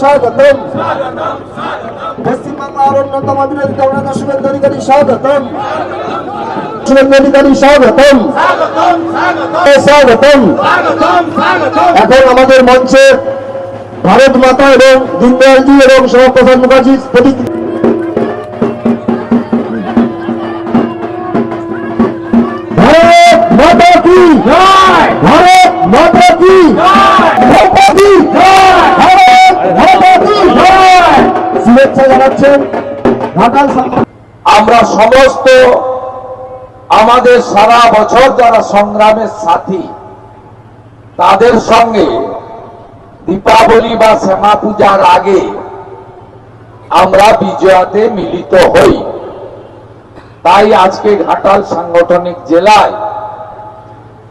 স্বাগতম। পশ্চিমবাংলার অন্যতম বিরোধী দলনেতা শুভেন্দু অধিকারী স্বাগতম। শুভেন্দু অধিকারী স্বাগতম। এখন আমাদের মঞ্চে ভারত মাতা এবং দীনদয়ালজি এবং শ্যামাপ্রসাদ মুখার্জির প্রতীক আমরা সমস্ত আমাদের সারা বছর যারা সংগ্রামের সাথী, তাদের সঙ্গে দীপাবলি বা শ্যামা পূজার আগে আমরা বিজয়াতে মিলিত হই। তাই আজকে ঘাটাল সাংগঠনিক জেলায়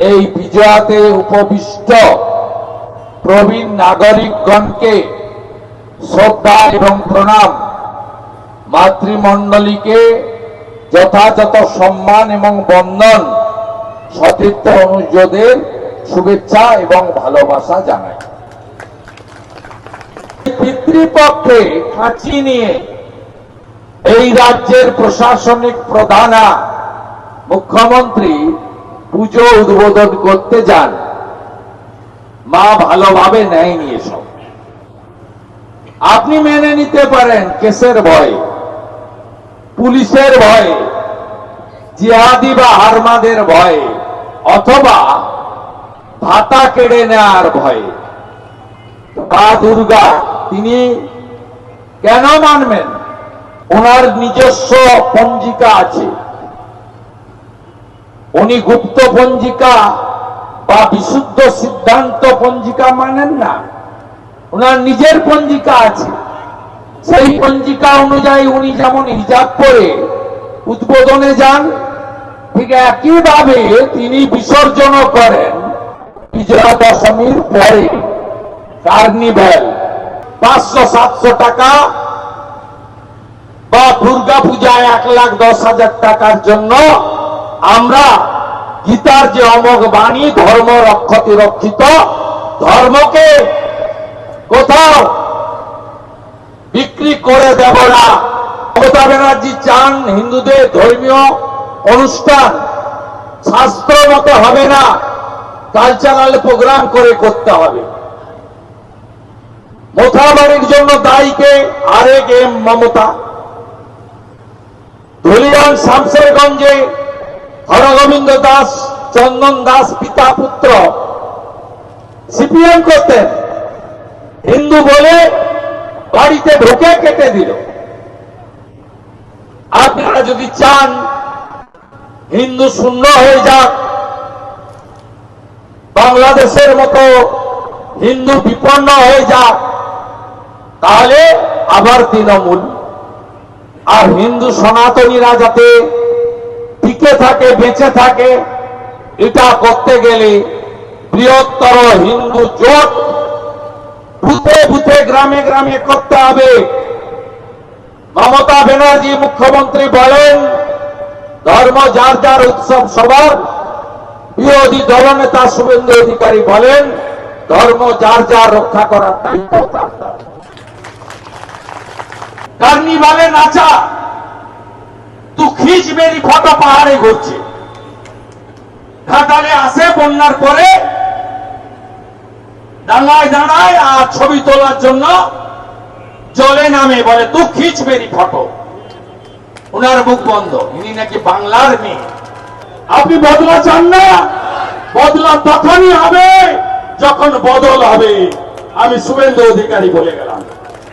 এই বিজয়াতে উপবিষ্ট প্রবীণ নাগরিকগণকে শ্রদ্ধা এবং প্রণাম মাতৃমণ্ডলীকে যথাযথ সম্মান এবং বন্ধন, সতীর্থ অনুযোগের শুভেচ্ছা এবং ভালোবাসা জানাই পিতৃপক্ষে খাঁচি নিয়ে এই রাজ্যের প্রশাসনিক প্রধানা মুখ্যমন্ত্রী পুজো উদ্বোধন করতে যান। মা ভালোভাবে নেয়নি এসব। আপনি মেনে নিতে পারেন কেসের ভয়ে। পুলিশের ভয়ে, জিহাদি বা হারমাদের ভয়ে, অথবা ভাতা কেড়ে নেওয়ার ভয়ে। মা দুর্গা, তিনি কেন মানবেন? ওনার নিজস্ব পঞ্জিকা আছে। উনি গুপ্ত পঞ্জিকা বা বিশুদ্ধ সিদ্ধান্ত পঞ্জিকা মানেন না। ওনার নিজের পঞ্জিকা আছে। সেই পঞ্জিকা অনুযায়ী উনি যেমন হিজাব পরে উদ্বোধনে যান, ঠিক একইভাবে তিনি বিসর্জন করেন বিজয়া দশমীর পরে, কার্নিভ্যাল। পাঁচশো সাতশো টাকা বা দুর্গা পূজায় এক লাখ দশ হাজার টাকার জন্য আমরা গীতার যে অমোঘ বাণী, ধর্ম রক্ষতি রক্ষিত ধর্মকে কোথাও বিক্রি করে দেব না। মমতা ব্যানার্জি চান হিন্দুদের ধর্মীয় অনুষ্ঠান। শাস্ত্র মতো হবে না। কালচারাল প্রোগ্রাম করে করতে হবে। মোথাবাড়ির জন্য দায়ীকে আরেক এম মমতা। ধুলিয়ান শামসেরগঞ্জে হরগোবিন্দ দাস, চন্দন দাস পিতা পুত্র। সিপিএম করতেন। হিন্দু বলে বাড়িতে ঢুকে কেটে দিল। আপনারা যদি চান, হিন্দু শূন্য হয়ে যাক, বাংলাদেশের মতো হিন্দু বিপন্ন হয়ে যাক, তাহলে আবার তৃণমূল। আর হিন্দু সনাতনীরা যাতে টিকে থাকে, বেঁচে থাকে, এটা করতে গেলে বৃহত্তর হিন্দু জোট বুথে গ্রামে গ্রামে করতে হবে। মমতা ব্যানার্জি মুখ্যমন্ত্রী বলেন, ধর্ম যার যার উৎসব সবার। বিরোধী দলনেতা শুভেন্দু অধিকারী বলেন, ধর্ম যার যার রক্ষা করার। কার্নিভালে নাচা তু খিচ মেরি ফটো পাহাড়ে ঘুরছে। ঘাটালে আসে বন্যার পরে দাঁড়ায় দাঁড়ায় আর ছবি তোলার জন্য জলে নামে বলে, তু খিচ ফটো। ওনার মুখ বন্ধ। ইনি নাকি বাংলার মেয়ে। আপনি বদলা চান না। বদলা তখনই হবে যখন বদল হবে। আমি শুভেন্দু অধিকারী বলে গেলাম।